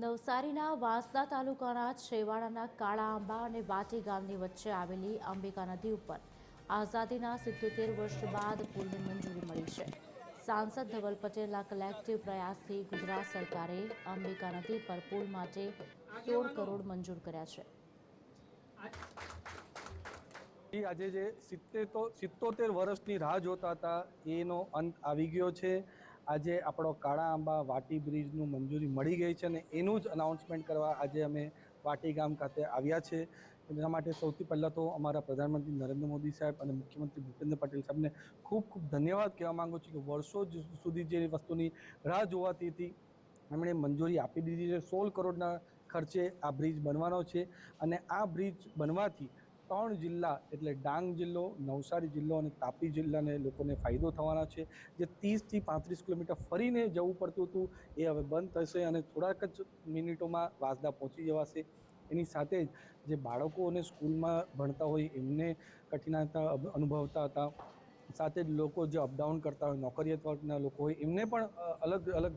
નવસારીના વાંસદા તાલુકાના છેવાડાના કાળા આંબા અને વાટી ગામની વચ્ચે આવેલી અંબિકા નદી ઉપર આઝાદીના સિત્યોતેર વર્ષ બાદ પુલની મંજૂરી મળી છે. સાંસદ ધવલ પટેલના કલેક્ટિવ પ્રયાસથી ગુજરાત સરકારે અંબિકા નદી પર પુલ માટે સોળ કરોડ મંજૂર કર્યા છે. આજે જે સિત્તેર સિત્તોતેર વર્ષની રાહ જોતા હતા, એનો અંત આવી ગયો છે. આજે આપણો કાળા આંબા વાટી બ્રિજનું મંજૂરી મળી ગઈ છે અને એનું જ અનાઉન્સમેન્ટ કરવા આજે અમે વાટી ગામ ખાતે આવ્યા છે. એના માટે સૌથી પહેલાં તો અમારા પ્રધાનમંત્રી નરેન્દ્ર મોદી સાહેબ અને મુખ્યમંત્રી ભૂપેન્દ્ર પટેલ સાહેબને ખૂબ ખૂબ ધન્યવાદ કહેવા માગું છું કે વર્ષો સુધી જે વસ્તુની રાહ જોવાતી હતી, એમણે મંજૂરી આપી દીધી છે. સોળ કરોડના ખર્ચે આ બ્રિજ બનવાનો છે અને આ બ્રિજ બનવાથી ત્રણ જિલ્લા એટલે ડાંગ જિલ્લો, નવસારી જિલ્લો અને તાપી જિલ્લાને લોકોને ફાયદો થવાના છે. જે ત્રીસથી પાંત્રીસ કિલોમીટર ફરીને જવું પડતું હતું, એ હવે બંધ થશે અને થોડાક જ મિનિટોમાં વાસદા પહોંચી જવાશે. એની સાથે જ જે બાળકોને સ્કૂલમાં ભણતા હોય, એમને કઠિનાઈતા અનુભવતા હતા. સાથે જ લોકો જે અપડાઉન કરતા હોય નોકરિયાત વર્ગના લોકો હોય, એમને પણ અલગ અલગ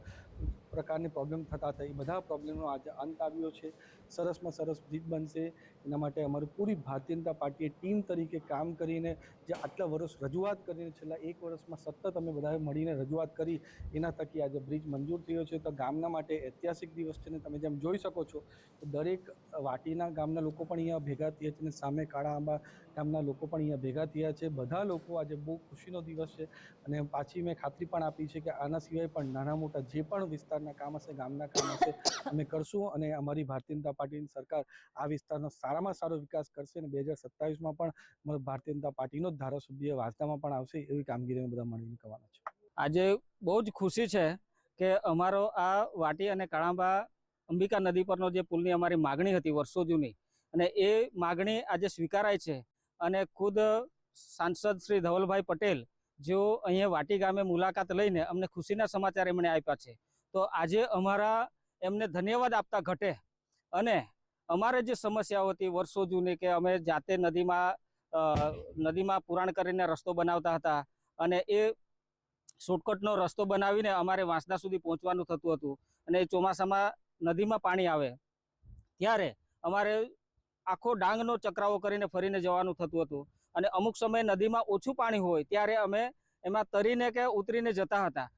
પ્રકારની પ્રોબ્લેમ થતા હતા. એ બધા પ્રોબ્લેમનો આજે અંત આવ્યો છે. સરસમાં સરસ બ્રિજ બનશે. એના માટે અમારી પૂરી ભારતીય જનતા પાર્ટીએ ટીમ તરીકે કામ કરીને જે આટલા વર્ષ રજૂઆત કરીને છેલ્લા એક વર્ષમાં સતત અમે બધાએ મળીને રજૂઆત કરી. એના થકી આજે બ્રિજ મંજૂર થયો છે. તો ગામના માટે ઐતિહાસિક દિવસ છે ને તમે જેમ જોઈ શકો છો તો દરેક વાટીના ગામના લોકો પણ અહીંયા ભેગા થયા છે અને સામે કાળા આંબા ગામના લોકો પણ અહીંયા ભેગા થયા છે. બધા લોકો આજે બહુ ખુશીનો દિવસ છે. અને પાછી મેં ખાતરી પણ આપી છે કે આના સિવાય પણ નાના મોટા જે પણ વિસ્તારના કામ હશે, ગામના કામ હશે, અમે કરશું અને અમારી ભારતીય જનતા પાર્ટીની સરકાર આ વિસ્તારનો સારામાં સારો વિકાસ કરશે અને બે હજાર સત્તાવીસમાં પણ ભારતીય જનતા પાર્ટીનો જ ધારાસભ્ય વાસદામાં પણ આવશે એવી કામગીરી અમે બધા મળીને કરવાના છે. આજે બહુ જ ખુશી છે કે અમારો આ વાટી અને કાળાંબા અંબિકા નદી પરનો જે પુલની અમારી માગણી હતી વર્ષો જૂની અને એ માગણી આજે સ્વીકારાય છે અને ખુદ સાંસદ શ્રી ધવલભાઈ પટેલ જેઓ અહીંયા વાટી ગામે મુલાકાત લઈને અમને ખુશીના સમાચાર એમણે આપ્યા છે. તો આજે અમારા એમને ધન્યવાદ આપતા ઘટે. અને અમારે જે સમસ્યાઓ હતી વર્ષો જૂની કે અમે જાતે નદીમાં નદીમાં પુરાણ કરીને રસ્તો બનાવતા હતા અને એ શોર્ટકટનો રસ્તો બનાવીને અમારે વાંસદા સુધી પહોંચવાનું થતું હતું અને ચોમાસામાં નદીમાં પાણી આવે. ત્યારે અમારે આખો ડાંગનો ચક્રાવો કરીને ફરીને જવાનું થતું હતું અને અમુક સમયે નદીમાં ઓછું પાણી હોય ત્યારે અમે એમાં તરીને કે ઉતરીને જતા હતા.